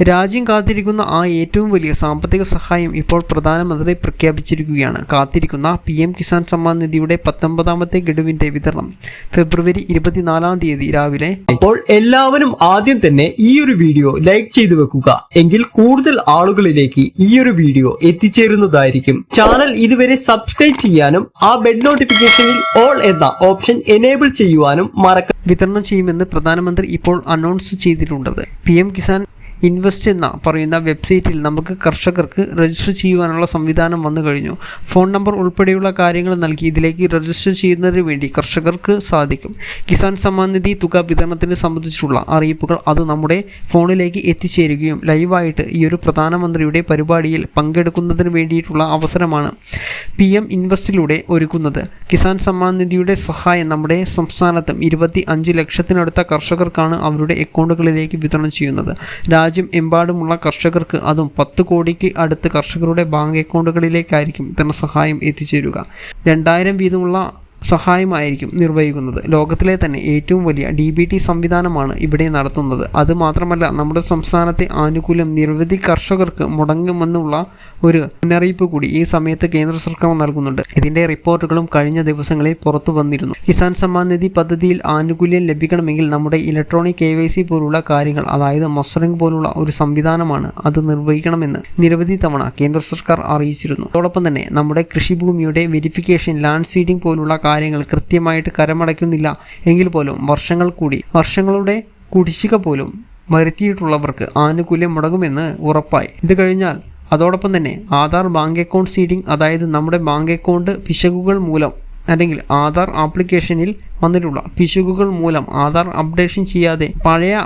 രാജ്യം കാത്തിരിക്കുന്ന ആ ഏറ്റവും വലിയ സാമ്പത്തിക സഹായം ഇപ്പോൾ പ്രധാനമന്ത്രി പ്രഖ്യാപിച്ചിരിക്കുകയാണ്. കാത്തിരിക്കുന്ന പി എം കിസാൻ സമ്മാൻ നിധിയുടെ പത്തൊമ്പതാമത്തെ ഗഡുവിന്റെ വിതരണം ഫെബ്രുവരി ഇരുപത്തിനാലാം തീയതി രാവിലെ. അപ്പോൾ എല്ലാവരും ആദ്യം തന്നെ ഈ ഒരു വീഡിയോ ലൈക്ക് ചെയ്തു വെക്കുക. എങ്കിൽ കൂടുതൽ ആളുകളിലേക്ക് ഈ ഒരു വീഡിയോ എത്തിച്ചേരുന്നതായിരിക്കും. ചാനൽ ഇതുവരെ സബ്സ്ക്രൈബ് ചെയ്യാനും ആ ബെഡ് നോട്ടിഫിക്കേഷനിൽ ഓൾ എന്ന ഓപ്ഷൻ എനേബിൾ ചെയ്യുവാനും മറക്ക വിതരണം ചെയ്യുമെന്ന് പ്രധാനമന്ത്രി ഇപ്പോൾ അനൗൺസ് ചെയ്തിട്ടുള്ളത്. പി എം കിസാൻ ഇൻവെസ്റ്റ് എന്ന പറയുന്ന വെബ്സൈറ്റിൽ നമുക്ക് കർഷകർക്ക് രജിസ്റ്റർ ചെയ്യുവാനുള്ള സംവിധാനം വന്നു കഴിഞ്ഞു. ഫോൺ നമ്പർ ഉൾപ്പെടെയുള്ള കാര്യങ്ങൾ നൽകി ഇതിലേക്ക് രജിസ്റ്റർ ചെയ്യുന്നതിന് വേണ്ടി കർഷകർക്ക് സാധിക്കും. കിസാൻ സമ്മാൻ നിധി തുക വിതരണത്തിന് സംബന്ധിച്ചുള്ള അറിയിപ്പുകൾ അത് നമ്മുടെ ഫോണിലേക്ക് എത്തിച്ചേരുകയും ലൈവായിട്ട് ഈ ഒരു പ്രധാനമന്ത്രിയുടെ പരിപാടിയിൽ പങ്കെടുക്കുന്നതിന് വേണ്ടിയിട്ടുള്ള അവസരമാണ് പി എം ഇൻവെസ്റ്റിലൂടെ ഒരുക്കുന്നത്. കിസാൻ സമ്മാൻ നിധിയുടെ സഹായം നമ്മുടെ സംസ്ഥാനത്തും ഇരുപത്തി അഞ്ച് ലക്ഷത്തിനടുത്ത കർഷകർക്കാണ് അവരുടെ അക്കൗണ്ടുകളിലേക്ക് വിതരണം ചെയ്യുന്നത്. രാജ്യം എമ്പാടുമുള്ള കർഷകർക്ക് അതും പത്ത് കോടിക്ക് അടുത്ത് കർഷകരുടെ ബാങ്ക് അക്കൗണ്ടുകളിലേക്കായിരിക്കും ധനസഹായം എത്തിച്ചേരുക. രണ്ടായിരം വീതമുള്ള സഹായമായിരിക്കും നിർവഹിക്കുന്നത്. ലോകത്തിലെ തന്നെ ഏറ്റവും വലിയ ഡി ബി ടി സംവിധാനമാണ് ഇവിടെ നടത്തുന്നത്. അതുമാത്രമല്ല നമ്മുടെ സംസ്ഥാനത്തെ ആനുകൂല്യം നിരവധി കർഷകർക്ക് മുടങ്ങുമെന്നുള്ള ഒരു മുന്നറിയിപ്പ് കൂടി ഈ സമയത്ത് കേന്ദ്ര സർക്കാർ നൽകുന്നുണ്ട്. ഇതിന്റെ റിപ്പോർട്ടുകളും കഴിഞ്ഞ ദിവസങ്ങളിൽ പുറത്തു വന്നിരുന്നു. കിസാൻ സമ്മാൻ നിധി പദ്ധതിയിൽ ആനുകൂല്യം ലഭിക്കണമെങ്കിൽ നമ്മുടെ ഇലക്ട്രോണിക് കെ വൈ സി പോലുള്ള കാര്യങ്ങൾ അതായത് മസ്റ്ററിംഗ് പോലുള്ള ഒരു സംവിധാനമാണ് അത് നിർവഹിക്കണമെന്ന് നിരവധി തവണ കേന്ദ്ര സർക്കാർ അറിയിച്ചിരുന്നു. അതോടൊപ്പം തന്നെ നമ്മുടെ കൃഷിഭൂമിയുടെ വെരിഫിക്കേഷൻ ലാൻഡ് സീഡിംഗ് പോലുള്ള കാര്യങ്ങൾ കൃത്യമായിട്ട് കരമടയ്ക്കുന്നില്ല. എങ്കിൽ പോലും വർഷങ്ങൾ കൂടി വർഷങ്ങളുടെ കുടിശ്ശിക പോലും വരുത്തിയിട്ടുള്ളവർക്ക് ആനുകൂല്യം മുടങ്ങുമെന്ന് ഉറപ്പായി. ഇത് കഴിഞ്ഞാൽ അതോടൊപ്പം തന്നെ ആധാർ ബാങ്ക് അക്കൗണ്ട് സീഡിംഗ് അതായത് നമ്മുടെ ബാങ്ക് അക്കൗണ്ട് പിശകുകൾ മൂലം അല്ലെങ്കിൽ ആധാർ ആപ്ലിക്കേഷനിൽ വന്നിട്ടുള്ള പിശകുകൾ മൂലം ആധാർ അപ്ഡേഷൻ ചെയ്യാതെ പഴയ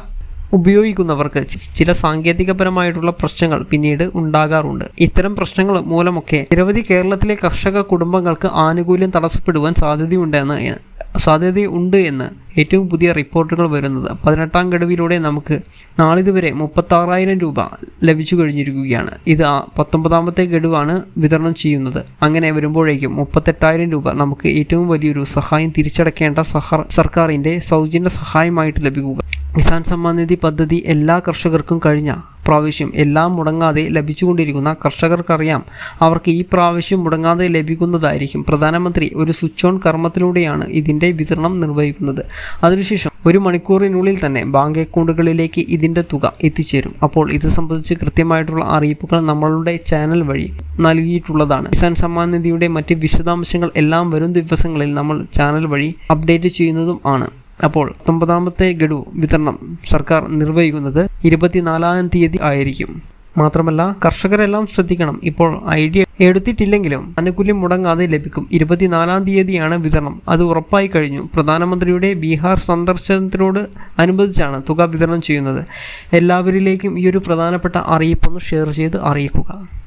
ഉപയോഗിക്കുന്നവർക്ക് ചില സാങ്കേതികപരമായിട്ടുള്ള പ്രശ്നങ്ങൾ പിന്നീട് ഉണ്ടാകാറുണ്ട്. ഇത്തരം പ്രശ്നങ്ങൾ മൂലമൊക്കെ നിരവധി കേരളത്തിലെ കർഷക കുടുംബങ്ങൾക്ക് ആനുകൂല്യം തടസ്സപ്പെടുവാൻ സാധ്യതയുണ്ടെന്ന് സാധ്യതയുണ്ട് എന്ന് ഏറ്റവും പുതിയ റിപ്പോർട്ടുകൾ വരുന്നത്. പതിനെട്ടാം ഗഡുവിലൂടെ നമുക്ക് നാളിതുവരെ മുപ്പത്താറായിരം രൂപ ലഭിച്ചു കഴിഞ്ഞിരിക്കുകയാണ്. ഇത് പത്തൊമ്പതാമത്തെ ഗഡുവാണ് വിതരണം ചെയ്യുന്നത്. അങ്ങനെ വരുമ്പോഴേക്കും മുപ്പത്തെട്ടായിരം രൂപ നമുക്ക് ഏറ്റവും വലിയൊരു സഹായം തിരിച്ചടക്കേണ്ട സഹ സർക്കാരിന്റെ സൗജന്യ സഹായമായിട്ട് ലഭിക്കുക. കിസാൻ സമ്മാൻ നിധി പദ്ധതി എല്ലാ കർഷകർക്കും കഴിഞ്ഞ പ്രാവശ്യം എല്ലാം മുടങ്ങാതെ ലഭിച്ചുകൊണ്ടിരിക്കുന്ന കർഷകർക്കറിയാം. അവർക്ക് ഈ പ്രാവശ്യം മുടങ്ങാതെ ലഭിക്കുന്നതായിരിക്കും. പ്രധാനമന്ത്രി ഒരു സ്വിച്ച് ഓൺ കർമ്മത്തിലൂടെയാണ് ഇതിന്റെ വിതരണം നിർവഹിക്കുന്നത്. അതിനുശേഷം ഒരു മണിക്കൂറിനുള്ളിൽ തന്നെ ബാങ്ക് അക്കൗണ്ടുകളിലേക്ക് ഇതിന്റെ തുക എത്തിച്ചേരും. അപ്പോൾ ഇത് സംബന്ധിച്ച് കൃത്യമായിട്ടുള്ള അറിയിപ്പുകൾ നമ്മളുടെ ചാനൽ വഴി നൽകിയിട്ടുള്ളതാണ്. കിസാൻ സമ്മാൻ നിധിയുടെ മറ്റ് വിശദാംശങ്ങൾ എല്ലാം വരും ദിവസങ്ങളിൽ നമ്മൾ ചാനൽ വഴി അപ്ഡേറ്റ് ചെയ്യുന്നതും ആണ്. അപ്പോൾ ഒമ്പതാമത്തെ ഗഡു വിതരണം സർക്കാർ നിർവഹിക്കുന്നത് ഇരുപത്തിനാലാം തീയതി ആയിരിക്കും. മാത്രമല്ല കർഷകരെല്ലാം ശ്രദ്ധിക്കണം. ഇപ്പോൾ ഐഡിയ എടുത്തിട്ടില്ലെങ്കിലും ആനുകൂല്യം മുടങ്ങാതെ ലഭിക്കും. ഇരുപത്തിനാലാം തീയതിയാണ് വിതരണം. അത് ഉറപ്പായി കഴിഞ്ഞു. പ്രധാനമന്ത്രിയുടെ ബീഹാർ സന്ദർശനത്തിനോട് അനുബന്ധിച്ചാണ് തുക വിതരണം ചെയ്യുന്നത്. എല്ലാവരിലേക്കും ഈ ഒരു പ്രധാനപ്പെട്ട അറിയിപ്പൊന്ന് ഷെയർ ചെയ്ത് അറിയിക്കുക.